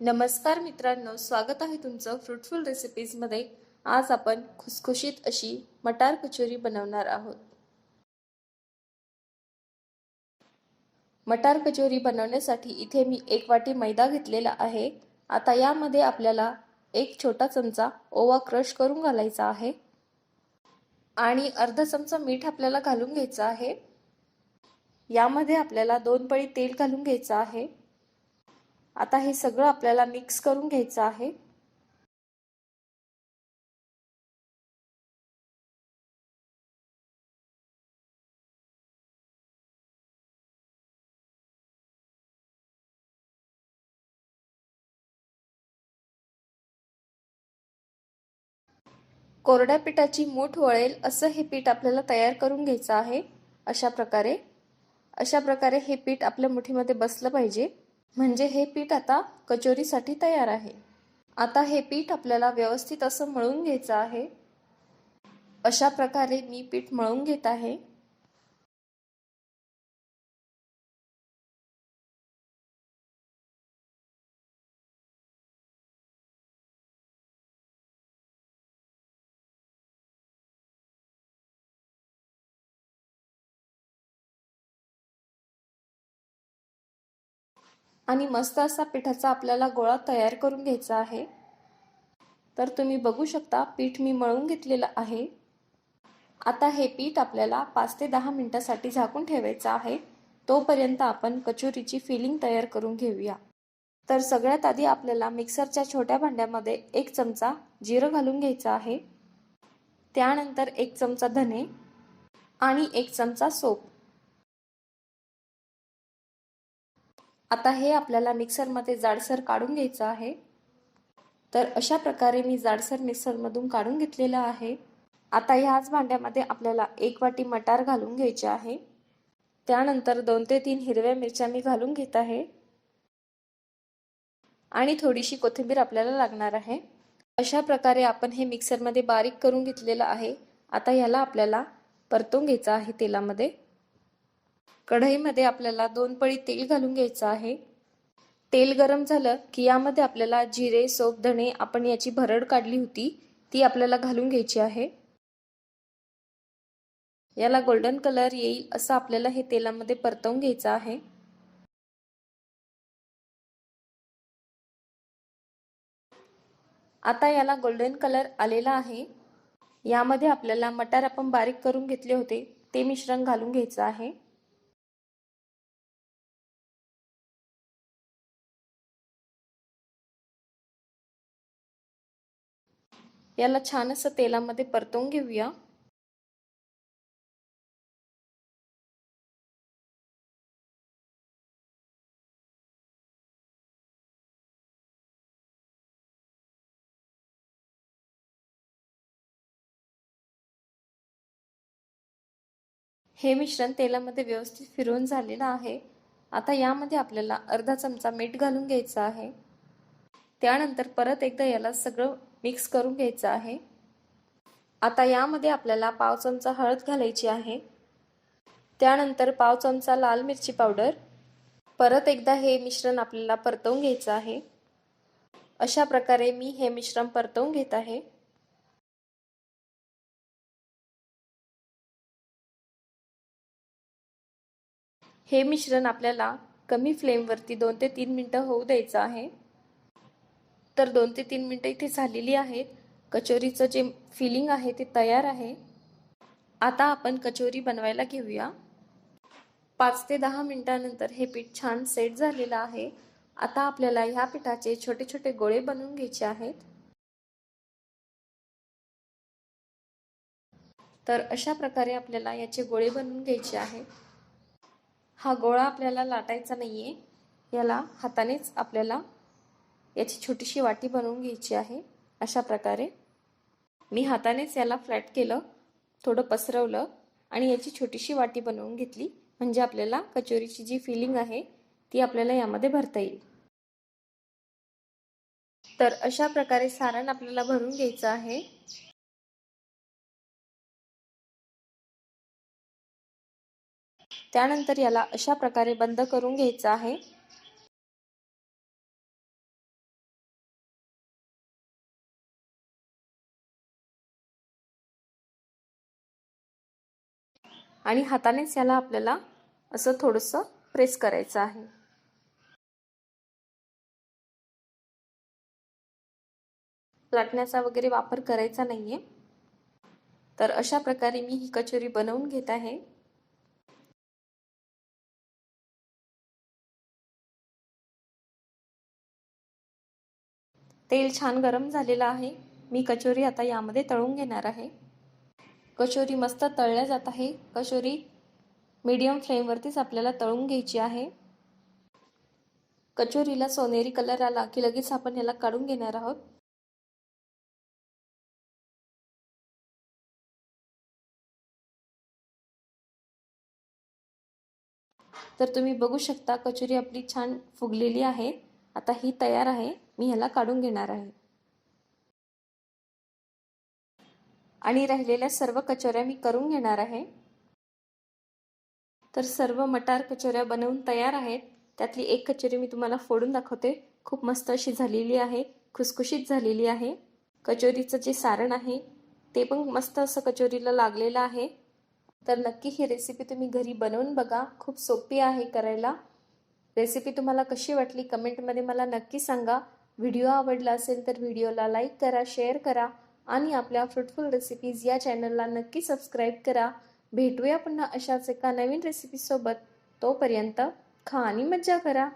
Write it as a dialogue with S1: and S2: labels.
S1: नमस्कार मित्रांनो स्वागत आहे तुमचं फ्रुटफुल रेसिपीजमध्ये आज आपण खुसखुशीत अशी मटार कचोरी बनवणार आहोत. मटार कचोरी बनवण्यासाठी इथे मी एक वाटी मैदा घेतलेला आहे. आता यामध्ये आपल्याला एक छोटा चमचा ओवा क्रश करून घालायचा आहे. आणि अर्धा चमचा मीठ आपल्याला घालून घ्यायचं आहे. यामध्ये आपल्याला दोन पळी तेल घालून घ्यायचं आहे. आता हे सगळं आपल्याला मिक्स करून घ्यायचं आहे. कोरड्या पिठाची मूठ वळेल असं हे पीठ आपल्याला तयार करून घ्यायचं आहे. अशा प्रकारे. अशा प्रकारे हे पीठ आपल्या मुठीमध्ये बसलं पाहिजे. म्हणजे हे पीठ आता कचोरीसाठी तयार आहे. आता हे पीठ आपल्याला व्यवस्थित असं मळून घ्यायचं आहे. अशा प्रकारे मी पीठ मळून घेत आहे. आणि मस्त असा पिठाचा आपल्याला गोळा तयार करून घ्यायचा आहे. तर तुम्ही बघू शकता पीठ मी मळून घेतलेलं आहे. आता हे पीठ आपल्याला पाच ते दहा मिनटासाठी झाकून ठेवायचं आहे. तोपर्यंत आपण कचोरीची फिलिंग तयार करून घेऊया. तर सगळ्यात आधी आपल्याला मिक्सरच्या छोट्या भांड्यामध्ये एक चमचा जिरं घालून घ्यायचं आहे. त्यानंतर एक चमचा धने आणि एक चमचा सोप. आता हे आपल्याला मिक्सरमध्ये जाडसर काढून घ्यायचं आहे. तर अशा प्रकारे मी जाडसर मिक्सरमधून काढून घेतलेलं आहे. आता ह्याच भांड्यामध्ये आपल्याला एक वाटी मटार घालून घ्यायचे आहे. त्यानंतर दोन ते तीन हिरव्या मिरच्या मी घालून घेत आहे. आणि थोडीशी कोथिंबीर आपल्याला लागणार आहे. अशा प्रकारे आपण हे मिक्सरमध्ये बारीक करून घेतलेलं आहे. आता ह्याला आपल्याला परतून घ्यायचं आहे तेलामध्ये. कढईमध्ये आपल्याला दोन पळी तेल घालून घ्यायचं आहे. तेल गरम झालं की यामध्ये आपल्याला जिरे सोप धणे आपण याची भरड काढली होती ती आपल्याला घालून घ्यायची आहे. याला गोल्डन कलर येईल असं आपल्याला हे तेलामध्ये परतवून घ्यायचं आहे. आता याला गोल्डन कलर आलेला आहे. यामध्ये आपल्याला मटार आपण बारीक करून घेतले होते ते मिश्रण घालून घ्यायचं आहे. याला छान असं तेलामध्ये परतवून घेऊया. हे मिश्रण तेलामध्ये व्यवस्थित फिरवून झालेलं आहे. आता यामध्ये आपल्याला अर्धा चमचा मीठ घालून घ्यायचं आहे. त्यानंतर परत एकदा याला सगळं मिक्स करून घ्यायचं आहे. आता यामध्ये आपल्याला पाव चमचा हळद घालायची आहे. त्यानंतर पाव चमचा लाल मिरची पावडर. परत एकदा हे मिश्रण आपल्याला परतवून घ्यायचं आहे. अशा प्रकारे मी हे मिश्रण परतवून घेत आहे. हे मिश्रण आपल्याला कमी फ्लेमवरती दोन ते तीन मिनटं होऊ द्यायचं आहे. तर दोन ते तीन मिनटं इथे झालेली आहेत. कचोरीचं जे फिलिंग आहे ते तयार आहे. आता आपण कचोरी बनवायला घेऊया. पाच ते दहा मिनटानंतर हे पीठ छान सेट झालेलं आहे. आता आपल्याला ह्या पिठाचे छोटे छोटे गोळे बनवून घ्यायचे आहेत. तर अशा प्रकारे आपल्याला याचे गोळे बनवून घ्यायचे आहेत. हा गोळा आपल्याला लाटायचा नाहीये. याला हातानेच आपल्याला याची छोटीशी वाटी बनवून घ्यायची आहे. अशा प्रकारे मी हातानेच याला फ्लॅट केलं थोडं पसरवलं आणि याची छोटीशी वाटी बनवून घेतली. म्हणजे आपल्याला कचोरीची जी फिलिंग आहे ती आपल्याला यामध्ये भरता येईल. तर अशा प्रकारे सारण आपल्याला भरून घ्यायचं आहे. त्यानंतर याला अशा प्रकारे बंद करून घ्यायचं आहे. आणि हातानेच याला आपल्याला असं थोडंसं प्रेस करायचं आहे. लाटण्याचा वगैरे वापर करायचा नाहीये. तर अशा प्रकारे मी ही कचोरी बनवून घेत आहे. तेल छान गरम झालेलं आहे. मी कचोरी आता यामध्ये तळून घेणार आहे. कचोरी मस्त तळल्या जात आहे. कचोरी मीडियम फ्लेमवरतीच आपल्याला तळून घ्यायची आहे. कचोरीला सोनेरी कलर आला की लगेच आपण याला काढून घेणार आहोत. तर तुम्ही बघू शकता कचोरी आपली छान फुगलेली आहे. आता ही तयार आहे. मी ह्याला काढून घेणार आहे. आणि राहिलेल्या सर्व कचोऱ्या मी करून घेणार आहे. तर सर्व मटार कचोऱ्या बनवून तयार आहेत. त्यातली एक कचोरी मी तुम्हाला फोडून दाखवते. खूप मस्त अशी झालेली आहे. खुसखुशीत झालेली आहे. कचोरीचं जे सारण आहे ते पण मस्त असं कचोरीला लागलेलं आहे. तर नक्की ही रेसिपी तुम्ही घरी बनवून बघा. खूप सोपी आहे करायला. रेसिपी तुम्हाला कशी वाटली कमेंटमध्ये मला नक्की सांगा. व्हिडिओ आवडला असेल तर व्हिडिओला लाईक करा शेअर करा. आणि आपल्या फ्रुटफुल रेसिपीज या चॅनलला नक्की सबस्क्राईब करा. भेटूया पुन्हा अशाच एका नवीन रेसिपीसोबत तोपर्यंत खा आणि मज्जा करा.